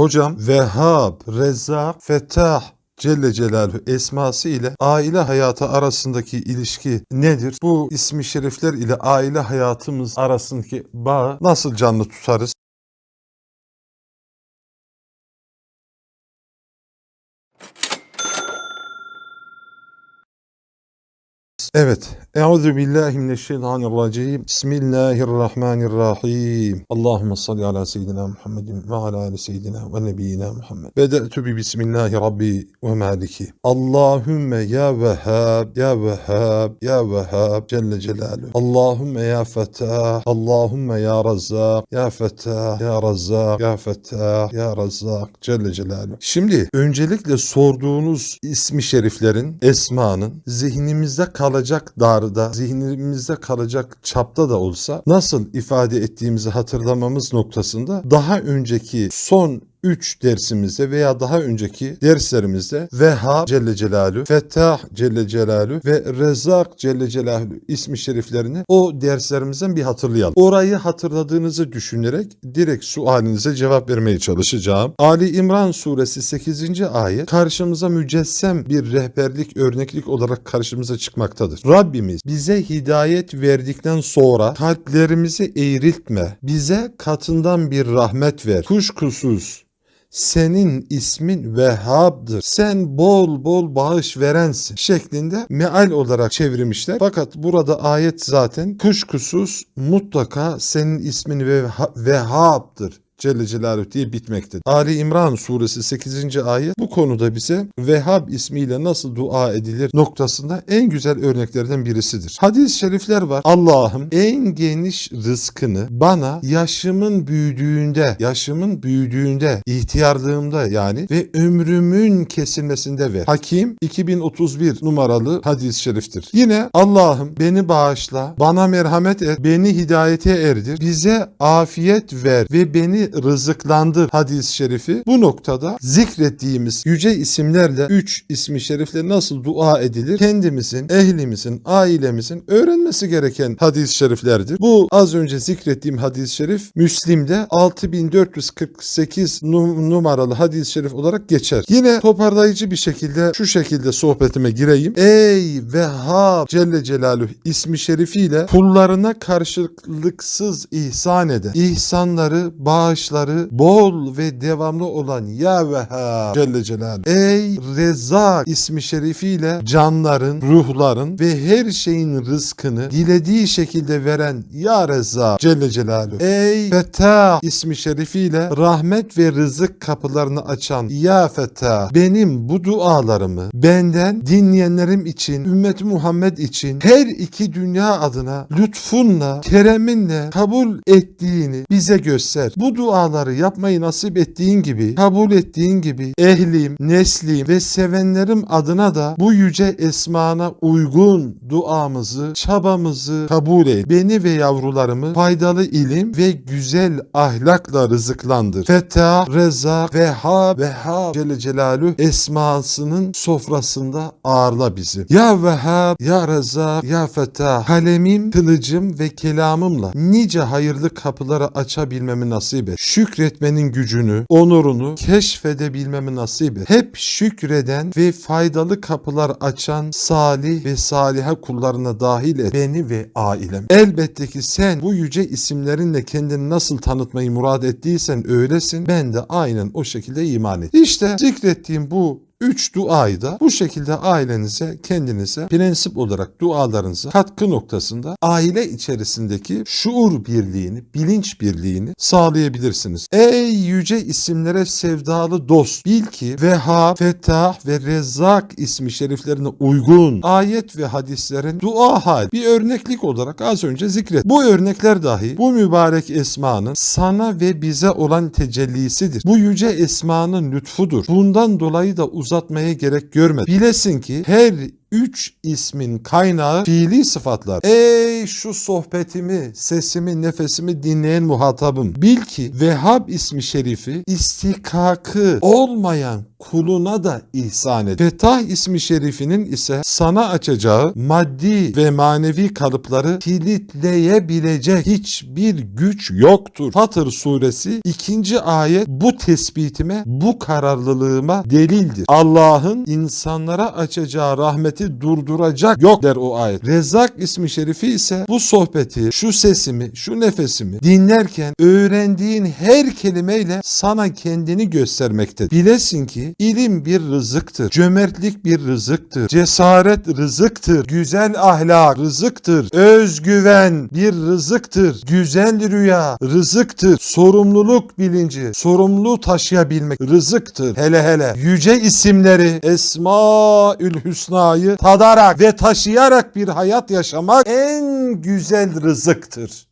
Hocam Vehhab, Rezzak, Fettah Celle Celaluhu esması ile aile hayatı arasındaki ilişki nedir? Bu ismi şerifler ile aile hayatımız arasındaki bağı nasıl canlı tutarız? Evet. Euzu billahi mineşşeytanirracim. Bismillahirrahmanirrahim. Allahumme salli ala seyyidina Muhammedin ve ala ali seyyidina ve nebiyyina Muhammed. Bede'tu bi bismillahi rabbi ve maliki. Allahümme ya Vehhab, ya Vehhab, ya Vehhab Celle Celaluhu. Allahümme ya Fettah, Allahümme ya Razzak, ya Fettah, ya Razzak, ya Fettah, ya Razzak Celle Celaluhu. Şimdi öncelikle sorduğunuz ismi şeriflerin, esmanın zihnimizde kalacak darda, zihnimizde kalacak çapta da olsa nasıl ifade ettiğimizi hatırlamamız noktasında daha önceki son 3 dersimizde veya daha önceki derslerimizde Vehhab Celle Celaluhu, Fettah Celle Celaluhu ve Rezzak Celle Celaluhu ismi şeriflerini o derslerimizden bir hatırlayalım. Orayı hatırladığınızı düşünerek direkt sualinize cevap vermeye çalışacağım. Ali İmran suresi 8. ayet karşımıza mücessem bir rehberlik örneklik olarak karşımıza çıkmaktadır. Rabbimiz bize hidayet verdikten sonra kalplerimizi eğriltme, bize katından bir rahmet ver. Kuşkusuz senin ismin Vehhab'dır. Sen bol bol bağış verensin şeklinde meal olarak çevirmişler. Fakat burada ayet zaten kuşkusuz mutlaka senin ismin Vehha- Vehhab'dır. Celle Celaluhu diye bitmektedir. Ali İmran suresi 8. ayet bu konuda bize Vehhab ismiyle nasıl dua edilir noktasında en güzel örneklerden birisidir. Hadis-i şerifler var. Allah'ım en geniş rızkını bana yaşımın büyüdüğünde, yaşımın büyüdüğünde, ihtiyarlığımda yani ve ömrümün kesilmesinde ver. Hakim 2031 numaralı hadis-i şeriftir. Yine Allah'ım beni bağışla, bana merhamet et, beni hidayete erdir, bize afiyet ver ve beni rızıklandır hadis-i şerifi. Bu noktada zikrettiğimiz yüce isimlerle 3 ismi şerifle nasıl dua edilir? Kendimizin, ehlimizin, ailemizin öğrenmesi gereken hadis-i şeriflerdir. Bu az önce zikrettiğim hadis-i şerif Müslim'de 6448 num- numaralı hadis-i şerif olarak geçer. Yine toparlayıcı bir şekilde şu şekilde sohbetime gireyim. Ey Vehhab Celle Celaluhu ismi şerifiyle kullarına karşılıksız ihsan eden, ihsanları, bağışları bol ve devamlı olan Ya Vehhab Celle Celaluhu. Ey Rezzak ismi şerifiyle canların, ruhların ve her şeyin rızkını dilediği şekilde veren Ya Rezzak Celle Celaluhu. Ey Fettah ismi şerifiyle rahmet ve rızık kapılarını açan Ya Fettah benim bu dualarımı benden dinleyenlerim için, ümmet Muhammed için her iki dünya adına lütfunla, kereminle kabul ettiğini bize göster. Bu duaları yapmayı nasip ettiğin gibi, kabul ettiğin gibi ehlim, neslim ve sevenlerim adına da bu yüce esmana uygun duamızı, çabamızı kabul et. Beni ve yavrularımı faydalı ilim ve güzel ahlakla rızıklandır. Fettah, Rezzak, Vehhab, Vehhab Celle Celaluhu esmasının sofrasında ağırla bizi. Ya Vehhab, Ya Rezzak, Ya Fettah kalemim, kılıcım ve kelamımla nice hayırlı kapıları açabilmemi nasip et. Şükretmenin gücünü, onurunu keşfedebilmemi nasip et. Hep şükreden ve faydalı kapılar açan salih ve salihe kullarına dahil et beni ve ailem. Elbette ki sen bu yüce isimlerinle kendini nasıl tanıtmayı murad ettiysen öylesin. Ben de aynen o şekilde iman et. İşte zikrettiğim bu Üç duayı da bu şekilde ailenize, kendinize prensip olarak dualarınıza katkı noktasında aile içerisindeki şuur birliğini, bilinç birliğini sağlayabilirsiniz. Ey yüce isimlere sevdalı dost bil ki Vehhab, Fettah ve Rezzak ismi şeriflerine uygun ayet ve hadislerin dua hal bir örneklik olarak az önce zikret. Bu örnekler dahi bu mübarek esmanın sana ve bize olan tecellisidir. Bu yüce esmanın lütfudur. Bundan dolayı da uzatmaya gerek görme. Bilesin ki her üç ismin kaynağı fiili sıfatlar. Ey şu sohbetimi, sesimi, nefesimi dinleyen muhatabım. Bil ki Vehhab ismi şerifi istikakı olmayan kuluna da ihsan et. Fetah ismi şerifinin ise sana açacağı maddi ve manevi kalıpları kilitleyebilecek hiçbir güç yoktur. Fatır suresi 2. ayet bu tespitime, bu kararlılığıma delildir. Allah'ın insanlara açacağı rahmeti durduracak yok der o ayet. Rezzak ismi şerifi ise bu sohbeti, şu sesimi, şu nefesimi dinlerken öğrendiğin her kelimeyle sana kendini göstermektedir. Bilesin ki ilim bir rızıktır, cömertlik bir rızıktır, cesaret rızıktır, güzel ahlak rızıktır, özgüven bir rızıktır, güzel rüya rızıktır, sorumluluk bilinci, sorumluluğu taşıyabilmek rızıktır. Hele hele yüce isimleri Esmaül Hüsna'yı tadarak ve taşıyarak bir hayat yaşamak en güzel rızıktır.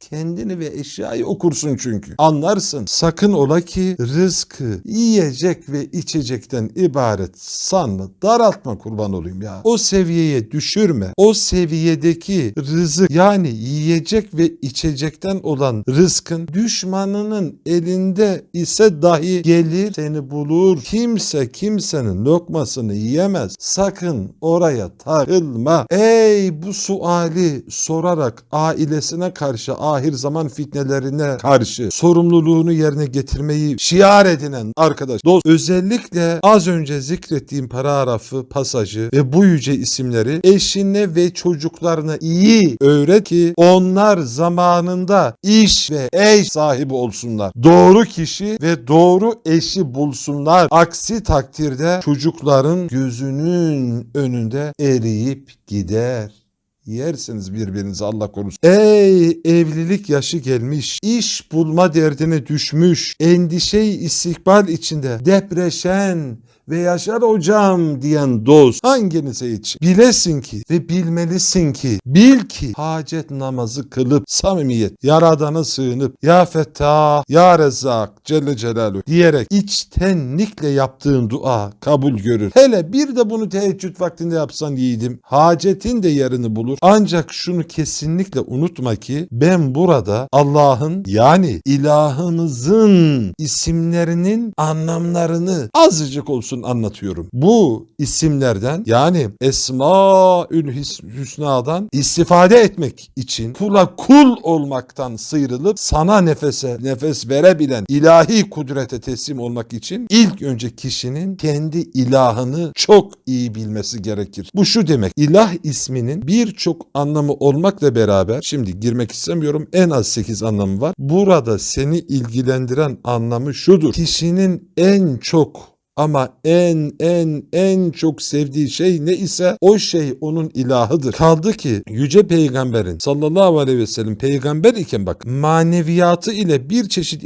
Kendini ve eşyayı okursun çünkü. Anlarsın. Sakın ola ki rızkı yiyecek ve içecekten ibaret sanma. Daraltma kurban olayım ya. O seviyeye düşürme. O seviyedeki rızık yani yiyecek ve içecekten olan rızkın düşmanının elinde ise dahi gelir seni bulur. Kimse kimsenin lokmasını yiyemez. Sakın oraya takılma. Ey bu suali sorarak ailesine karşı ahir zaman fitnelerine karşı sorumluluğunu yerine getirmeyi şiar edinen arkadaş, dost özellikle az önce zikrettiğim paragrafı, pasajı ve bu yüce isimleri eşine ve çocuklarına iyi öğret ki onlar zamanında iş ve eş sahibi olsunlar. Doğru kişi ve doğru eşi bulsunlar. Aksi takdirde çocukların gözünün önünde eriyip gider. Yersiniz birbirinizi Allah korusun. Ey evlilik yaşı gelmiş, iş bulma derdine düşmüş, endişeyi istikbal içinde depreşen ve yaşar hocam diyen dost hanginize hiç bilesin ki ve bilmelisin ki bil ki hacet namazı kılıp samimiyet yaradana sığınıp ya Fettah ya Rezzak Celle Celaluhu diyerek içtenlikle yaptığın dua kabul görür. Hele bir de bunu teheccüd vaktinde yapsan yiğidim hacetin de yerini bulur. Ancak şunu kesinlikle unutma ki ben burada Allah'ın yani ilahımızın isimlerinin anlamlarını azıcık olsun anlatıyorum. Bu isimlerden yani Esmaül Hüs- Hüsna'dan istifade etmek için kula kul olmaktan sıyrılıp sana nefese nefes verebilen ilahi kudrete teslim olmak için ilk önce kişinin kendi ilahını çok iyi bilmesi gerekir. Bu şu demek ilah isminin birçok anlamı olmakla beraber şimdi girmek istemiyorum en az 8 anlamı var. Burada seni ilgilendiren anlamı şudur. Kişinin en çok ama en en en çok sevdiği şey ne ise o şey onun ilahıdır. Kaldı ki yüce peygamberin sallallahu aleyhi ve sellem peygamber iken bak maneviyatı ile bir çeşit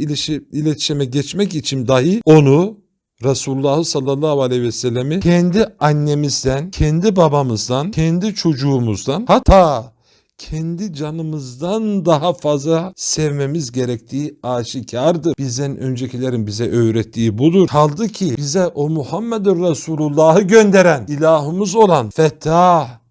iletişime geçmek için dahi onu Resulullah sallallahu aleyhi ve sellemi kendi annemizden, kendi babamızdan, kendi çocuğumuzdan hatta kendi canımızdan daha fazla sevmemiz gerektiği aşikardır. Bizden öncekilerin bize öğrettiği budur. Kaldı ki bize o Muhammedur Resulullah'ı gönderen ilahımız olan Fettah,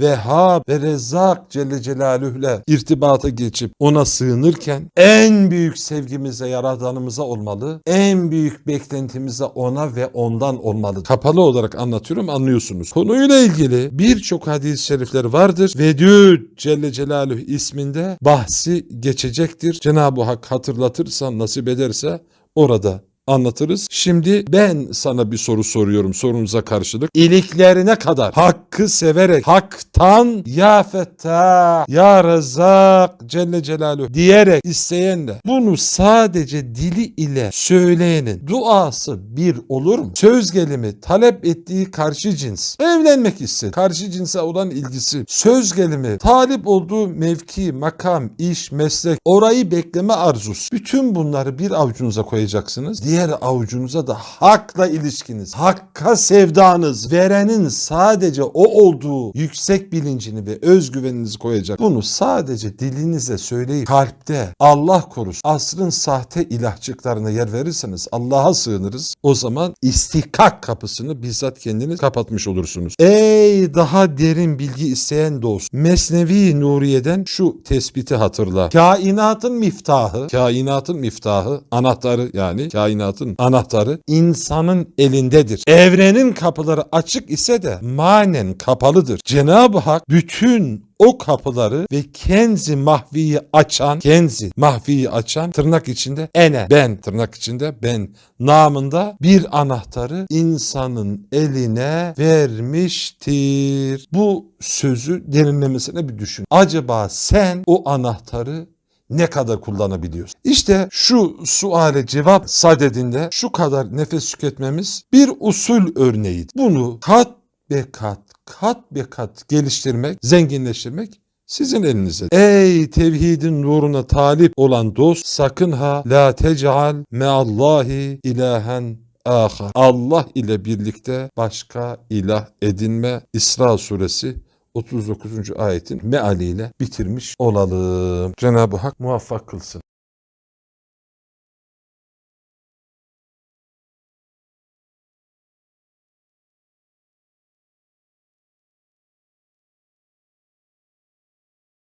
Vehhab ve Rezzak Celle Celaluhu'yla irtibata geçip ona sığınırken en büyük sevgimize yaradanımıza olmalı. En büyük beklentimize ona ve ondan olmalı. Kapalı olarak anlatıyorum anlıyorsunuz. Konuyla ilgili birçok hadis-i şerifler vardır. Vedud Celle Celaluhu isminde bahsi geçecektir. Cenab-ı Hak hatırlatırsa nasip ederse orada anlatırız. Şimdi ben sana bir soru soruyorum sorunuza karşılık. İliklerine kadar hakkı severek haktan ya Fettah ya Rezzak Celle Celaluhu diyerek isteyenle bunu sadece dili ile söyleyenin duası bir olur mu? Söz gelimi talep ettiği karşı cins evlenmek istedi. Karşı cinse olan ilgisi söz gelimi talip olduğu mevki, makam, iş, meslek orayı bekleme arzusu. Bütün bunları bir avucunuza koyacaksınız. Diğer diğer avucunuza da hakla ilişkiniz, hakka sevdanız, verenin sadece o olduğu yüksek bilincini ve özgüveninizi koyacak. Bunu sadece dilinize söyleyip kalpte Allah korusun asrın sahte ilahçıklarına yer verirseniz Allah'a sığınırız. O zaman istihkak kapısını bizzat kendiniz kapatmış olursunuz. Ey daha derin bilgi isteyen dost. Mesnevi Nuriye'den şu tespiti hatırla. Kainatın miftahı, kainatın miftahı, anahtarı yani kainatın anahtarı insanın elindedir. Evrenin kapıları açık ise de manen kapalıdır. Cenab-ı Hak bütün o kapıları ve kenzi mahviyi açan, kenzi mahviyi açan tırnak içinde ene, ben tırnak içinde ben namında bir anahtarı insanın eline vermiştir. Bu sözü derinlemesine bir düşün. Acaba sen o anahtarı ne kadar kullanabiliyorsun? İşte şu suale cevap sadedinde şu kadar nefes tüketmemiz bir usul örneği. Bunu kat be kat, kat be kat geliştirmek, zenginleştirmek sizin elinizde. Ey tevhidin nuruna talip olan dost sakın ha la tec'al meallahi ilahen ahar. Allah ile birlikte başka ilah edinme. İsra suresi 39. ayetin mealiyle bitirmiş olalım. Cenab-ı Hak muvaffak kılsın.